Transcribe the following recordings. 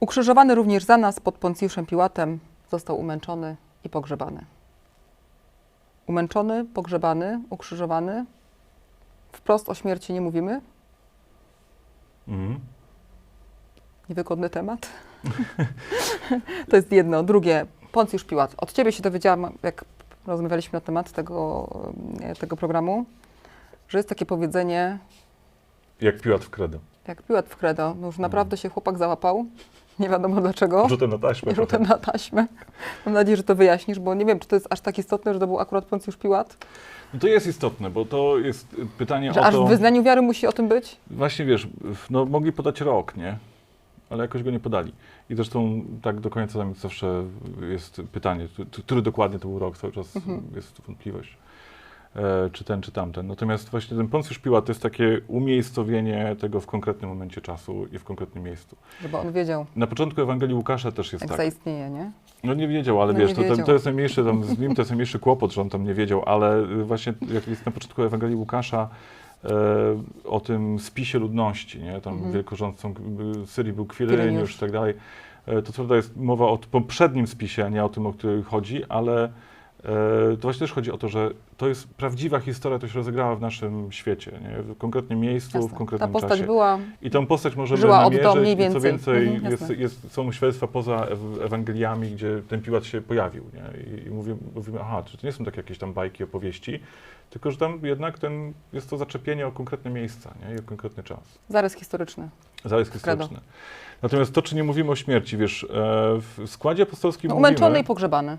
Ukrzyżowany również za nas pod Poncjuszem Piłatem został umęczony i pogrzebany. Umęczony, pogrzebany, ukrzyżowany. Wprost o śmierci nie mówimy. Mhm. Niewygodny temat. to jest jedno. Drugie, Poncjusz Piłat. Od ciebie się dowiedziałam, jak rozmawialiśmy na temat tego, e, tego programu, że jest takie powiedzenie, Jak piłat w kredo. jak Piłat w credo. No już naprawdę się chłopak załapał. Nie wiadomo dlaczego. Rzutem na taśmę. Rzutem na taśmę. Mam nadzieję, że to wyjaśnisz, bo nie wiem, czy to jest aż tak istotne, że to był akurat Poncjusz Piłat, No to jest istotne, bo to jest pytanie że o aż to... w wyznaniu wiary musi o tym być? Właśnie wiesz, no mogli podać rok, nie? Ale jakoś go nie podali. I zresztą tak do końca tam zawsze jest pytanie, który dokładnie to był rok, cały czas Mhm. jest wątpliwość. E, czy ten, czy tamten. Natomiast właśnie ten Poncjusz Piłat to jest takie umiejscowienie tego w konkretnym momencie czasu i w konkretnym miejscu. Żeby on wiedział, Na początku Ewangelii Łukasza też jest jak tak. zaistnieje, nie? No nie wiedział, ale No wiesz, to, to, wiedział. to jest najmniejszy, tam, z nim to jest najmniejszy kłopot, że on tam nie wiedział, ale właśnie jak jest na początku Ewangelii Łukasza o tym spisie ludności, nie? Tam Mhm. wielkorządcą Syrii był Kwiryniusz. i tak dalej. E, to co prawda jest mowa o poprzednim spisie, a nie o tym, o którym chodzi, ale e, to właśnie też chodzi o to, że to jest prawdziwa historia, to się rozegrała w naszym świecie, nie? w konkretnym miejscu, w Jasne. Ta konkretnym postać czasie. była, I tą postać możemy Żyła od namierzyć mniej i co więcej. więcej, Mhm, jest, jest, są świadectwa poza ew- Ewangeliami, gdzie ten Piłat się pojawił. Nie? I, i mówimy, mówimy, aha, czy to nie są takie jakieś tam bajki, opowieści, tylko że tam jednak ten, jest to zaczepienie o konkretne miejsca nie? i o konkretny czas. zarys historyczny. Zarys historyczny. Natomiast to, czy nie mówimy o śmierci, wiesz, e, w składzie apostolskim No, mówimy... umęczony i pogrzebany.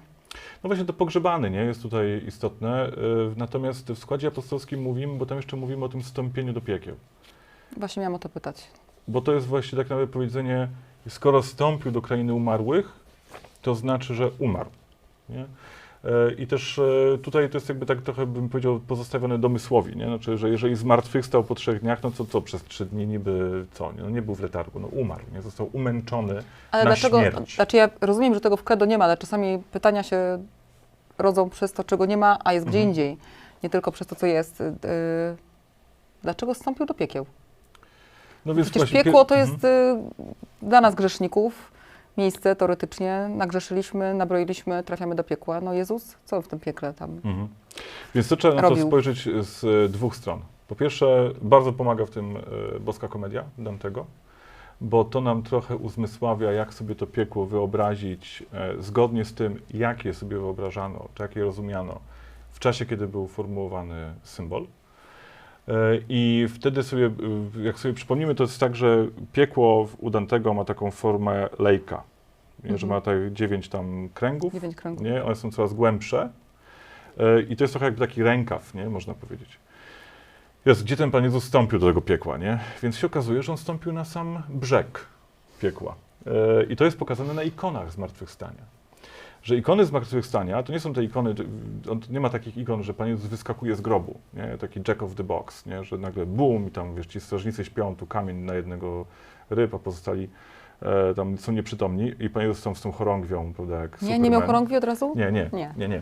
No właśnie to pogrzebany, nie? Jest tutaj istotne. E, natomiast w składzie apostolskim mówimy, bo tam jeszcze mówimy o tym wstąpieniu do piekieł. Właśnie miałam o to pytać. Bo to jest właśnie tak naprawdę powiedzenie, skoro stąpił do krainy umarłych, to znaczy, że umarł. Nie? E, I też e, tutaj to jest jakby tak trochę, bym powiedział, pozostawione domysłowi, nie? Znaczy, że jeżeli zmartwychwstał po trzech dniach, no to co przez trzy dni niby co? Nie? No nie był w letargu, no umarł, nie? Został umęczony Ale na dlaczego, śmierć. znaczy ja rozumiem, że tego w credo nie ma, ale czasami pytania się rodzą przez to, czego nie ma, a jest gdzie Mhm. indziej. Nie tylko przez to, co jest. Yy, dlaczego zstąpił do piekieł? No więc Przecież właśnie, piekło pie- to Mhm. jest y, dla nas grzeszników miejsce teoretycznie, nagrzeszyliśmy, nabroiliśmy, trafiamy do piekła. No Jezus, co w tym piekle tam? Mhm. Więc to trzeba na to Robił. spojrzeć z e, dwóch stron. Po pierwsze, bardzo pomaga w tym e, boska komedia Dantego, bo to nam trochę uzmysławia, jak sobie to piekło wyobrazić e, zgodnie z tym, jak je sobie wyobrażano, czy jak je rozumiano w czasie, kiedy był formułowany symbol. E, I wtedy sobie, e, jak sobie przypomnimy, to jest tak, że piekło u Dantego ma taką formę lejka, nie, że Mhm. ma tak dziewięć tam kręgów, Dziewięć kręgów. nie? One są coraz głębsze E, i to jest trochę jakby taki rękaw, nie? Można powiedzieć. Jest, gdzie ten Pan Jezus stąpił do tego piekła, nie? Więc się okazuje, że On stąpił na sam brzeg piekła. I to jest pokazane na ikonach zmartwychwstania. Że ikony zmartwychwstania to nie są te ikony, on nie ma takich ikon, że Pan Jezus wyskakuje z grobu, nie? Taki jack of the box, nie? Że nagle bum i tam, wiesz, ci strażnicy śpią, tu kamień na jednego ryb, a pozostali e, tam są nieprzytomni i Pan Jezus tam z tą chorągwią, prawda, jak Nie, nie miał Superman. chorągwi od razu? Nie, nie, Nie. nie, nie. E,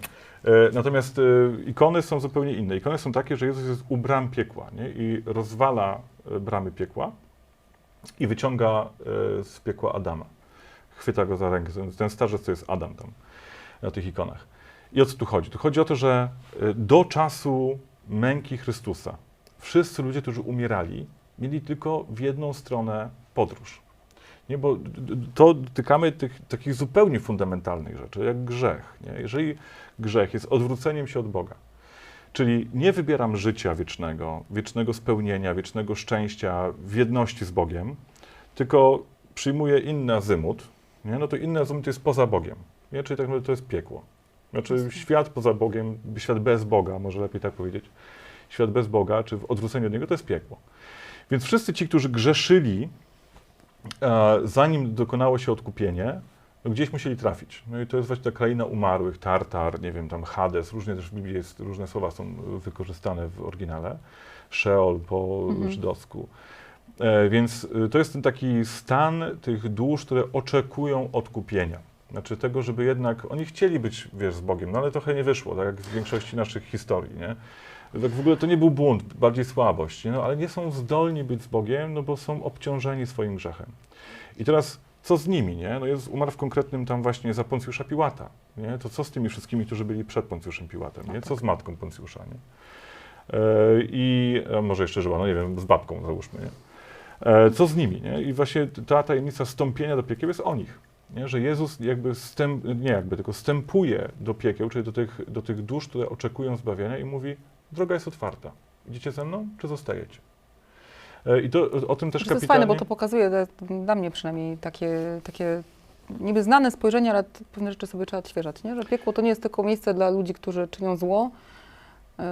natomiast e, ikony są zupełnie inne. Ikony są takie, że Jezus jest u bram piekła nie? i rozwala e, bramy piekła i wyciąga e, z piekła Adama. Chwyta go za rękę. Ten starzec to jest Adam tam na tych ikonach. I o co tu chodzi? Tu chodzi o to, że e, do czasu męki Chrystusa wszyscy ludzie, którzy umierali, mieli tylko w jedną stronę podróż. Nie, bo to dotykamy tych takich zupełnie fundamentalnych rzeczy, jak grzech. Nie? Jeżeli grzech jest odwróceniem się od Boga, czyli nie wybieram życia wiecznego, wiecznego spełnienia, wiecznego szczęścia w jedności z Bogiem, tylko przyjmuję inny azymut, nie? no to inny azymut jest poza Bogiem. Nie? Czyli tak naprawdę to jest piekło. Znaczy świat poza Bogiem, świat bez Boga, może lepiej tak powiedzieć, świat bez Boga, czy w odwróceniu od Niego, to jest piekło. Więc wszyscy ci, którzy grzeszyli, e, zanim dokonało się odkupienie, no gdzieś musieli trafić. No i to jest właśnie ta kraina umarłych, Tartar, nie wiem, tam Hades, różnie też w Biblii jest, różne słowa są wykorzystane w oryginale. Sheol po Mhm. żydowsku. E, więc y, to jest ten taki stan tych dusz, które oczekują odkupienia. Znaczy tego, żeby jednak, oni chcieli być, wiesz, z Bogiem, no ale trochę nie wyszło, tak jak w większości naszych historii, nie? Tak w ogóle to nie był błąd, bardziej słabość, nie? No, ale nie są zdolni być z Bogiem, no bo są obciążeni swoim grzechem. I teraz co z nimi, nie? No Jezus umarł w konkretnym tam właśnie za Poncjusza Piłata, nie? To co z tymi wszystkimi, którzy byli przed Poncjuszem Piłatem, nie? Co z matką Poncjusza, nie? E, I może jeszcze żyła, no nie wiem, z babką załóżmy, nie? E, co z nimi, nie? I właśnie ta tajemnica stąpienia do piekieł jest o nich, nie? Że Jezus jakby stęp, nie jakby, tylko stępuje do piekieł, czyli do tych, do tych dusz, które oczekują zbawienia i mówi, droga jest otwarta. Idziecie ze mną, czy zostajecie? E, I to o, tym też To jest kapitalnie... fajne, bo to pokazuje, dla mnie przynajmniej, takie, takie niby znane spojrzenie, ale pewne rzeczy sobie trzeba odświeżać, nie? Że piekło to nie jest tylko miejsce dla ludzi, którzy czynią zło,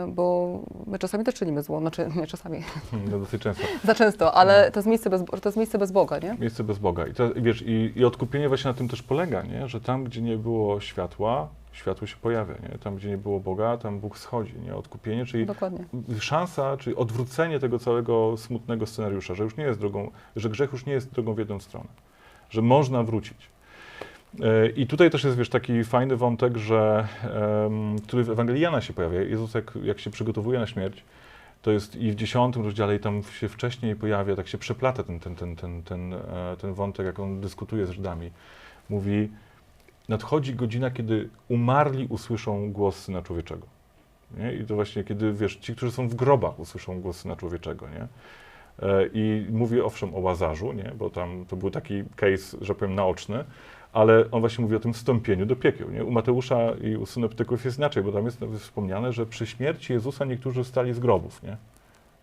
bo my czasami też czynimy zło, znaczy nie czasami, No, dosyć często. za często, ale to jest miejsce bez, to jest miejsce bez Boga, nie? Miejsce bez Boga. I, to, wiesz, i, i odkupienie właśnie na tym też polega, nie? że tam, gdzie nie było światła, światło się pojawia. Nie? Tam, gdzie nie było Boga, tam Bóg schodzi. Nie? Odkupienie, czyli Dokładnie. szansa, czyli odwrócenie tego całego smutnego scenariusza, że już nie jest drogą, że grzech już nie jest drogą w jedną stronę, że można wrócić. E, I tutaj też jest, wiesz, taki fajny wątek, że, który w Ewangelii Jana się pojawia. Jezus, jak, jak się przygotowuje na śmierć, to jest i w dziesiątym rozdziale, i tam się wcześniej pojawia, tak się przeplata ten, ten, ten, ten, ten, e, ten wątek, jak on dyskutuje z Żydami. Mówi, nadchodzi godzina, kiedy umarli usłyszą głos Syna Człowieczego. Nie? I to właśnie, kiedy, wiesz, ci, którzy są w grobach, usłyszą głos Syna Człowieczego, nie? E, I mówi owszem o Łazarzu, nie? bo tam to był taki case, że powiem, naoczny, ale on właśnie mówi o tym wstąpieniu do piekieł. Nie? U Mateusza i u synoptyków jest inaczej, bo tam jest wspomniane, że przy śmierci Jezusa niektórzy wstali z grobów. Nie?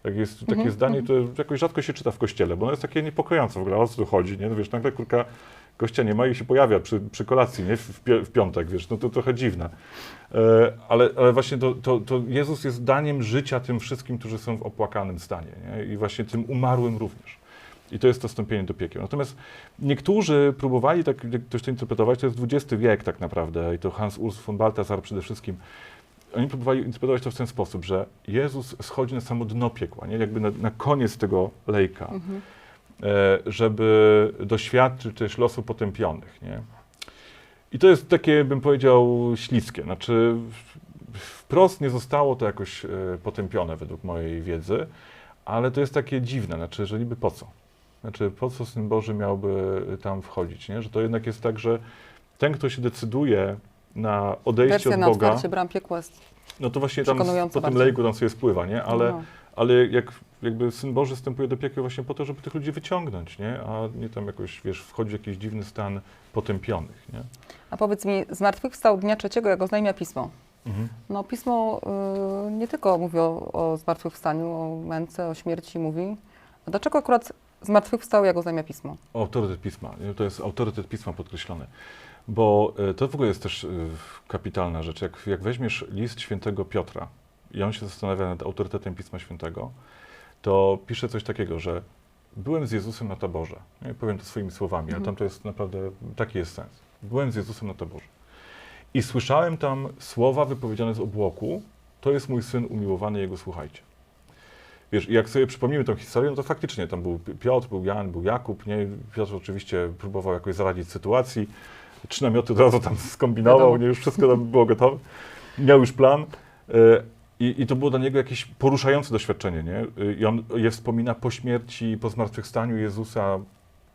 Tak jest, takie Mhm, zdanie, mhm. to jakoś rzadko się czyta w kościele, bo ono jest takie niepokojące w ogóle, o co tu chodzi, nie? No wiesz, nagle kurka gościa nie ma i się pojawia przy, przy kolacji, nie? W, w, pi- w piątek, wiesz, no to trochę dziwne. E, ale, ale właśnie to, to, to Jezus jest daniem życia tym wszystkim, którzy są w opłakanym stanie, nie? I właśnie tym umarłym również. I to jest to wstąpienie do piekieł. Natomiast niektórzy próbowali, tak jak ktoś to interpretować, to jest XX wiek tak naprawdę, i to Hans Urs von Balthasar przede wszystkim, oni próbowali interpretować to w ten sposób, że Jezus schodzi na samo dno piekła, nie? jakby na, na koniec tego lejka, Mhm. e, żeby doświadczyć też losu potępionych. Nie? I to jest takie, bym powiedział, śliskie. Znaczy, wprost nie zostało to jakoś e, potępione według mojej wiedzy, ale to jest takie dziwne, znaczy, że niby po co? Znaczy, po co Syn Boży miałby tam wchodzić, nie? Że to jednak jest tak, że ten, kto się decyduje na odejście Wersja od na Boga, bram piekła jest no to właśnie tam po tym lejku tam sobie spływa, nie? Ale, no. ale jak jakby Syn Boży wstępuje do piekieł właśnie po to, żeby tych ludzi wyciągnąć, nie? A nie tam jakoś, wiesz, wchodzi w jakiś dziwny stan potępionych, nie? A powiedz mi, zmartwychwstał dnia trzeciego, jak oznajmia Pismo. Mhm. No Pismo y, nie tylko mówi o, o zmartwychwstaniu, o męce, o śmierci mówi. A dlaczego akurat zmartwychwstał, jak oznajmia Pismo? Autorytet Pisma. To jest autorytet Pisma podkreślony. Bo e, to w ogóle jest też e, kapitalna rzecz. Jak, jak weźmiesz list świętego Piotra i on się zastanawia nad autorytetem Pisma Świętego, to pisze coś takiego, że byłem z Jezusem na taborze. Nie? Powiem to swoimi słowami, ale Mhm. tam to jest naprawdę, taki jest sens. Byłem z Jezusem na taborze. I słyszałem tam słowa wypowiedziane z obłoku, to jest mój syn umiłowany, jego słuchajcie. Wiesz, jak sobie przypomnimy tę historię, no to faktycznie tam był Piotr, był Jan, był Jakub, nie? Piotr oczywiście próbował jakoś zaradzić sytuacji, trzy namioty od razu tam skombinował, nie? Już wszystko tam było gotowe, miał już plan. e, I, I to było dla niego jakieś poruszające doświadczenie, nie? E, I on je wspomina po śmierci, po zmartwychwstaniu Jezusa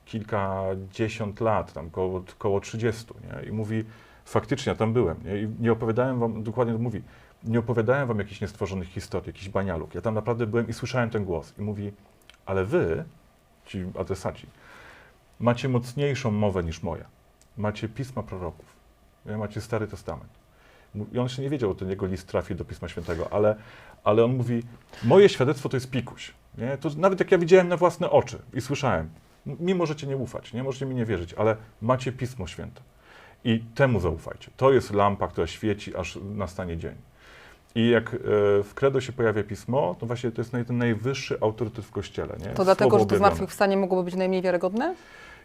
kilkadziesiąt lat, tam koło, koło 30, nie? I mówi, faktycznie, ja tam byłem, nie? I nie opowiadałem wam, dokładnie to mówi, nie opowiadałem wam jakichś niestworzonych historii, jakichś banialuk. Ja tam naprawdę byłem i słyszałem ten głos. I mówi, ale wy, ci adresaci, macie mocniejszą mowę niż moja. Macie pisma proroków. Macie Stary Testament. I on jeszcze nie wiedział, że ten jego list trafi do Pisma Świętego, ale, ale on mówi, moje świadectwo to jest pikuś. Nie? To nawet jak ja widziałem na własne oczy i słyszałem, mi możecie nie ufać, nie możecie mi nie wierzyć, ale macie Pismo Święte. I temu zaufajcie. To jest lampa, która świeci, aż nastanie dzień. I jak e, w credo się pojawia pismo, to właśnie to jest ten najwyższy autorytet w Kościele. Nie? To dlatego, Słowo że to objawione. zmartwychwstanie mogłoby być najmniej wiarygodne?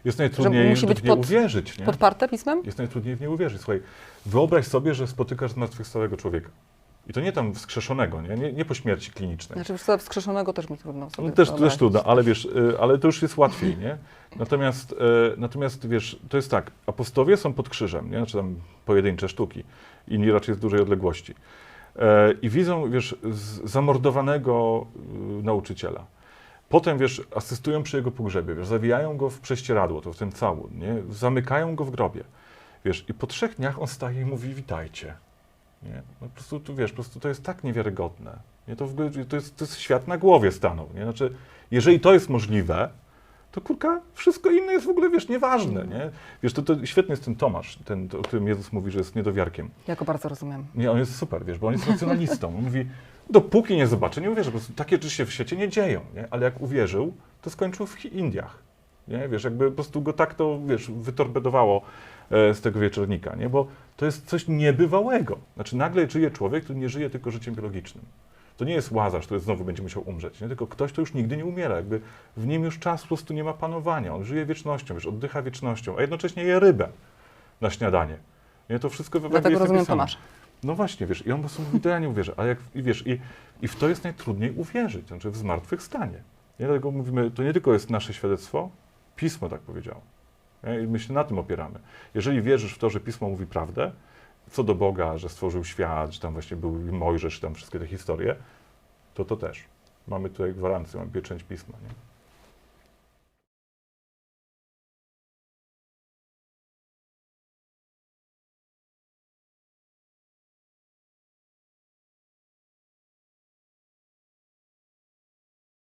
Jest najtrudniej musi być w nie pod- uwierzyć. Nie? Podparte Pismem? Jest najtrudniej w nie uwierzyć. Słuchaj, wyobraź sobie, że spotykasz zmartwychwstałego człowieka I to nie tam wskrzeszonego, nie, nie, nie po śmierci klinicznej. Znaczy, wiesz co, wskrzeszonego też mi trudno sobie No też, wyobrazić. też trudno, ale wiesz, y, ale to już jest łatwiej, nie? Natomiast, y, natomiast wiesz, to jest tak, apostowie są pod krzyżem, nie? Znaczy tam pojedyncze sztuki, inni raczej z dużej odległości. E, I widzą, wiesz, zamordowanego y, nauczyciela. Potem, wiesz, asystują przy jego pogrzebie, wiesz, zawijają go w prześcieradło, to w ten całun, nie? Zamykają go w grobie, wiesz, i po trzech dniach on staje i mówi, witajcie, nie? No po prostu, tu, wiesz, po prostu to jest tak niewiarygodne, nie? To, w to, jest, to jest świat na głowie stanął, nie? Znaczy, jeżeli to jest możliwe, to kurka, wszystko inne jest w ogóle, wiesz, nieważne, nie? Wiesz, to, to świetny jest ten Tomasz, ten, o którym Jezus mówi, że jest niedowiarkiem. Ja go bardzo rozumiem. Nie, on jest super, wiesz, bo on jest racjonalistą. On mówi, dopóki nie zobaczę, nie uwierzę, po prostu takie rzeczy się w świecie nie dzieją, nie? Ale jak uwierzył, to skończył w Indiach, nie? Wiesz, jakby po prostu go tak to, wiesz, wytorpedowało e, z tego wieczornika, nie? Bo to jest coś niebywałego. Znaczy nagle żyje człowiek, który nie żyje tylko życiem biologicznym. To nie jest łazarz, który znowu będzie musiał umrzeć, nie? tylko ktoś, kto już nigdy nie umiera. Jakby w nim już czas po prostu nie ma panowania. On żyje wiecznością, wiesz, oddycha wiecznością, a jednocześnie je rybę na śniadanie. Nie? To wszystko w Ewangelii Dlatego jest rozumiem. Tomasza. No właśnie, wiesz, i on po prostu mówi, to ja nie uwierzę, a jak, i wiesz, i, i w to jest najtrudniej uwierzyć, znaczy w zmartwychwstanie. Nie? Dlatego mówimy, to nie tylko jest nasze świadectwo, Pismo tak powiedziało. Nie? I my się na tym opieramy. Jeżeli wierzysz w to, że Pismo mówi prawdę, co do Boga, że stworzył świat, że tam właśnie był Mojżesz, tam wszystkie te historie, to to też. Mamy tutaj gwarancję, mamy pieczęć Pisma. Nie?